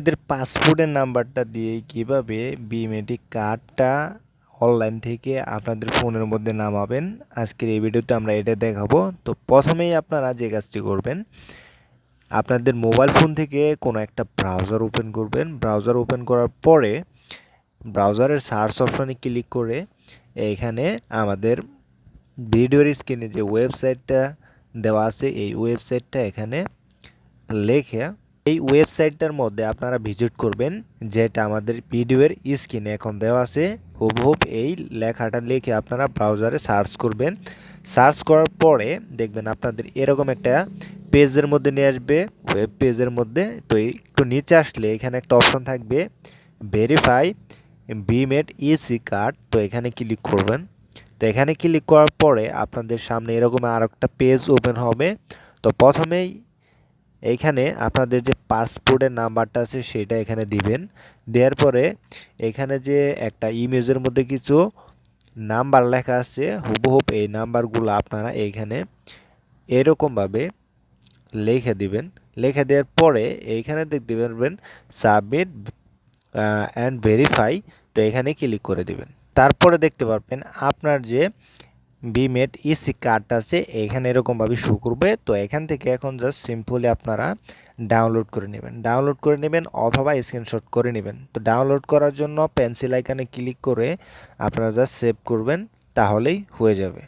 এদের পাসপোর্টের নাম্বারটা দিয়ে কীভাবে বিমেডিক কার্ডটা অনলাইন থেকে আপনাদের ফোনের মধ্যে নামাবেন, আজকের এই ভিডিওতে আমরা এটা দেখাবো। তো প্রথমেই আপনারা যে কাজটি করবেন, আপনাদের মোবাইল ফোন থেকে কোনো একটা ব্রাউজার ওপেন করবেন। ব্রাউজার ওপেন করার পরে ব্রাউজারের সার্চ অপশনে ক্লিক করে এখানে আমাদের ভিডিওর স্ক্রিনে যে ওয়েবসাইটটা দেওয়া আছে, এই ওয়েবসাইটটা এখানে লেখে এই ওয়েবসাইটটার মধ্যে আপনারা ভিজিট করবেন, যেটা আমাদের ভিডিওর স্ক্রিনে এখন দেওয়া আছে। হুবহুব এই লেখাটা লিখে আপনারা ব্রাউজারে সার্চ করবেন। সার্চ করার পরে দেখবেন আপনাদের এরকম একটা পেজের মধ্যে নিয়ে আসবে। ওয়েব পেজের মধ্যে, তো একটু নিচে আসলে এখানে একটা অপশন থাকবে, ভেরিফাই বিমেড ইসি কার্ড, তো এখানে ক্লিক করবেন। তো এখানে ক্লিক করার পরে আপনাদের সামনে এরকম আর একটা পেজ ওপেন হবে। তো প্রথমেই এইখানে আপনাদের যে পাসপোর্টের নাম্বারটা আছে সেটা এখানে দিবেন। দেওয়ার পরে এখানে যে একটা ইমেজের মধ্যে কিছু নাম্বার লেখা আছে হুবহুব এই নাম্বারগুলো আপনারা এইখানে এরকমভাবে লিখে দিবেন। লিখে দেওয়ার পরে এইখানে দেখতে পারবেন সাবমিট অ্যান্ড ভেরিফাই তো এখানে ক্লিক করে দিবেন। তারপরে দেখতে পারবেন আপনার যে বিমেড ইসি কার্ডটা আছে, এখানে এরকমভাবে শো করবে। তো এখান থেকে এখন জাস্ট সিম্পলি আপনারা ডাউনলোড করে নেবেন। ডাউনলোড করে নেবেন অথবা স্ক্রিনশট করে নেবেন। তো ডাউনলোড করার জন্য পেন্সিল আইকানে ক্লিক করে আপনারা জাস্ট সেভ করবেন, তাহলেই হয়ে যাবে।